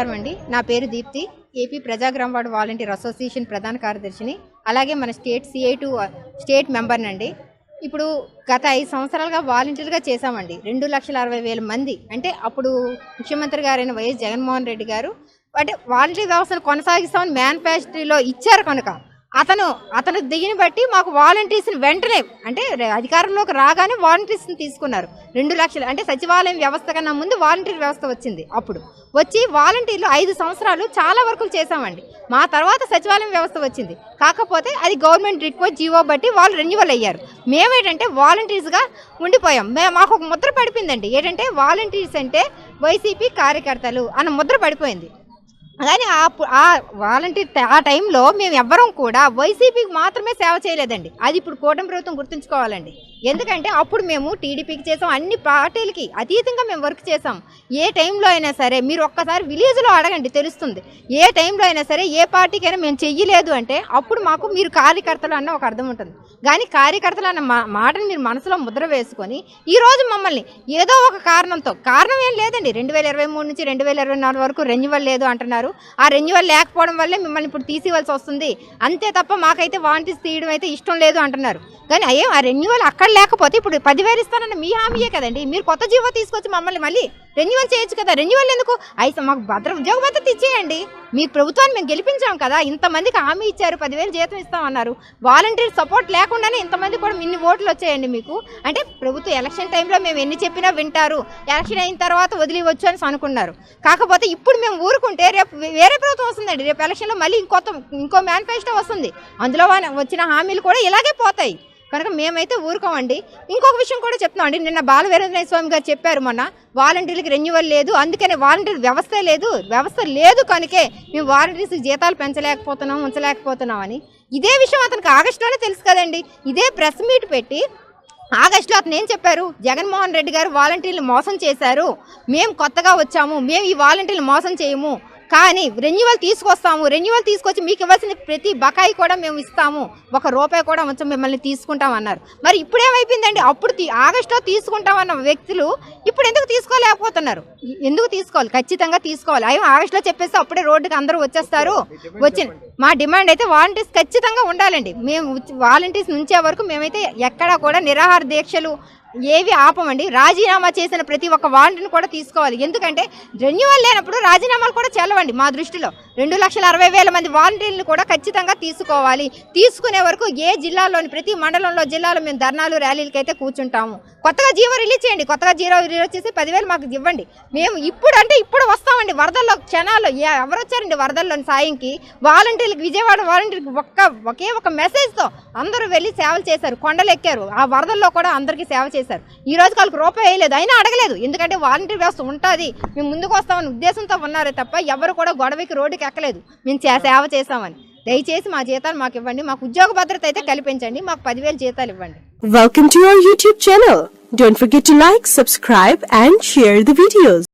నమస్కారం అండి. నా పేరు దీప్తి. ఏపీ ప్రజాగ్రామ వార్డు వాలంటీర్ అసోసియేషన్ ప్రధాన కార్యదర్శిని అలాగే మన స్టేట్ సిఐ టు స్టేట్ మెంబర్నండి. ఇప్పుడు గత ఐదు సంవత్సరాలుగా వాలంటీర్గా చేశామండి. రెండు లక్షల అరవై వేల మంది. అంటే అప్పుడు ముఖ్యమంత్రి గారైన వైఎస్ జగన్మోహన్ రెడ్డి గారు అంటే వాలంటీర్ వ్యవస్థను కొనసాగిస్తామని మేనిఫెస్టోలో ఇచ్చారు కనుక అతను అతను దిగిన బట్టి మాకు వాలంటీర్స్ని వెంటనే అంటే అధికారంలోకి రాగానే వాలంటీర్స్ని తీసుకున్నారు. రెండు లక్షలు అంటే సచివాలయం వ్యవస్థ కన్నా ముందు వాలంటీర్ వ్యవస్థ వచ్చింది అప్పుడు. వచ్చి వాలంటీర్లు ఐదు సంవత్సరాలు చాలా వరకు చేశామండి. మా తర్వాత సచివాలయం వ్యవస్థ వచ్చింది. కాకపోతే అది గవర్నమెంట్ రిక్వెస్ట్ జీవో బట్టి వాళ్ళు రెన్యువల్ అయ్యారు. మేమేంటంటే వాలంటీర్స్గా ఉండిపోయాం. మాకు ఒక ముద్ర పడిపోయిందండి. ఏంటంటే వాలంటీర్స్ అంటే వైసీపీ కార్యకర్తలు అన్న ముద్ర పడిపోయింది. కానీ ఆ వాలంటీర్ ఆ టైంలో మేము ఎవ్వరం కూడా వైసీపీకి మాత్రమే సేవ చేయలేదండి. అది ఇప్పుడు కూటమి ప్రభుత్వం గుర్తుంచుకోవాలండి. ఎందుకంటే అప్పుడు మేము టీడీపీకి చేసాం అన్ని పార్టీలకి అతీతంగా మేము వర్క్ చేసాం. ఏ టైంలో అయినా సరే మీరు ఒక్కసారి విలేజ్లో అడగండి తెలుస్తుంది. ఏ టైంలో అయినా సరే ఏ పార్టీకైనా మేము చెయ్యలేదు అంటే అప్పుడు మాకు మీరు కార్యకర్తలు అన్న ఒక అర్థం ఉంటుంది. కానీ కార్యకర్తలు అన్న మా మీరు మనసులో ముద్ర వేసుకొని ఈరోజు మమ్మల్ని ఏదో ఒక కారణంతో కారణం ఏం లేదండి. రెండు వేల ఇరవై మూడు నుంచి రెండు వేల ఇరవై నాలుగు వరకు రెన్యువల్ లేదు అంటున్నారు. ఆ రెన్యువల్ లేకపోవడం వల్లే మిమ్మల్ని ఇప్పుడు తీసివలసి వస్తుంది. అంతే తప్ప మాకైతే వాంటీస్ తీయడం అయితే ఇష్టం లేదు అంటున్నారు. కానీ అయ్యే ఆ రెన్యువల్ అక్కడ లేకపోతే ఇప్పుడు పదివేలు ఇస్తానన్న మీ హామీయే కదండి. మీరు కొత్త జీవో తీసుకొచ్చి మమ్మల్ని మళ్ళీ రెన్యువల్ చేయొచ్చు కదా. రెన్యువల్ ఎందుకు? అయితే మాకు భద్ర ఉద్యోగ భద్రత ఇచ్చేయండి. మీ ప్రభుత్వాన్ని మేము గెలిపించాం కదా. ఇంతమందికి హామీ ఇచ్చారు పదివేలు జీతం ఇస్తామన్నారు వాలంటీర్ సపోర్ట్ లేకుండానే ఇంతమంది కూడా ఇన్ని ఓట్లు వచ్చాయండి మీకు. అంటే ప్రభుత్వం ఎలక్షన్ టైంలో మేము ఎన్ని చెప్పినా వింటారు. ఎలక్షన్ అయిన తర్వాత వదిలివచ్చు అని అనుకున్నారు. కాకపోతే ఇప్పుడు మేము ఊరుకుంటే రేపు వేరే ప్రభుత్వం వస్తుందండి. రేపు ఎలక్షన్లో మళ్ళీ ఇంకొత్త ఇంకో మేనిఫెస్టో వస్తుంది. అందులో వచ్చిన హామీలు కూడా ఇలాగే పోతాయి. కనుక మేమైతే ఊరుకోమండి. ఇంకొక విషయం కూడా చెప్తున్నాం అండి. నిన్న బాలవీరేంద్ర స్వామి గారు చెప్పారు మొన్న వాలంటీర్లకు రెన్యువల్ లేదు. అందుకనే వాలంటీర్ వ్యవస్థ లేదు. వ్యవస్థ లేదు కనుకే మేము వాలంటీర్స్ జీతాలు పెంచలేకపోతున్నాం ఉంచలేకపోతున్నాం అని. ఇదే విషయం అతనికి ఆగస్టులోనే తెలుసు కదండి. ఇదే ప్రెస్ మీట్ పెట్టి ఆగస్టులో అతను ఏం చెప్పారు? జగన్మోహన్ రెడ్డి గారు వాలంటీర్లు మోసం చేశారు. మేము కొత్తగా వచ్చాము. మేము ఈ వాలంటీర్లు మోసం చేయము. కానీ రెన్యువల్ తీసుకొస్తాము. రెన్యువల్ తీసుకొచ్చి మీకు ఇవ్వాల్సిన ప్రతి బకాయి కూడా మేము ఇస్తాము. ఒక రూపాయి కూడా వచ్చి మిమ్మల్ని తీసుకుంటాం అన్నారు. మరి ఇప్పుడు ఏమైపోయిందండి? అప్పుడు ఆగస్టులో తీసుకుంటామన్న వ్యక్తులు ఇప్పుడు ఎందుకు తీసుకోలేకపోతున్నారు? ఎందుకు తీసుకోవాలి? ఖచ్చితంగా తీసుకోవాలి. అయ్యో ఆగస్టులో చెప్పేసి అప్పుడే రోడ్డుకి అందరూ వచ్చేస్తారు. వచ్చిన మా డిమాండ్ అయితే వాలంటీర్స్ ఖచ్చితంగా ఉండాలండి. మేము ఉచ్- వాలంటీర్స్ నుంచే వరకు మేమైతే ఎక్కడా కూడా నిరాహార దీక్షలు ఏవి ఆపమండి. రాజీనామా చేసిన ప్రతి ఒక్క వాలంటీర్ని కూడా తీసుకోవాలి. ఎందుకంటే రెన్యువల్ లేనప్పుడు రాజీనామాలు కూడా చెల్లవండి మా దృష్టిలో. రెండు లక్షల అరవై వేల మంది వాలంటీర్లు కూడా ఖచ్చితంగా తీసుకోవాలి. తీసుకునే వరకు ఏ జిల్లాలోని ప్రతి మండలంలో జిల్లాలో మేము ధర్నాలు ర్యాలీలకి అయితే కూర్చుంటాము. కొత్తగా జీవో రిలీజ్ చేయండి. కొత్తగా జీరో రిలీజ్ చేసి పదివేలు మాకు ఇవ్వండి. మేము ఇప్పుడు అంటే ఇప్పుడు వస్తామండి. వరదల్లో క్షణాల్లో ఎవరు వచ్చారండి వరదల్లోని సాయంకి? వాలంటీర్లకు విజయవాడ వాలంటీర్కి ఒక్క ఒకే ఒక మెసేజ్తో అందరూ వెళ్ళి సేవలు చేశారు. కొండలు ఎక్కారు ఆ వరదల్లో కూడా అందరికీ సేవ చేశారు. ఈ రోజు వాళ్ళకి రూపాయి వేయలేదు. అయినా అడగలేదు. ఎందుకంటే వాలంటీర్ వ్యవస్థ ఉంటుంది. మేము ముందుకు వస్తామని ఉద్దేశంతో ఉన్నారే తప్ప ఎవరు కూడా గొడవకి రోడ్డుకి ఎక్కలేదు. మేము సేవ చేశామని దయచేసి మా జీతాలు మాకు ఇవ్వండి. మాకు ఉద్యోగ భద్రత అయితే కల్పించండి. మాకు పదివేలు జీతాలు ఇవ్వండి. Welcome to YouTube YouTube don't Don't forget to like subscribe and share the videos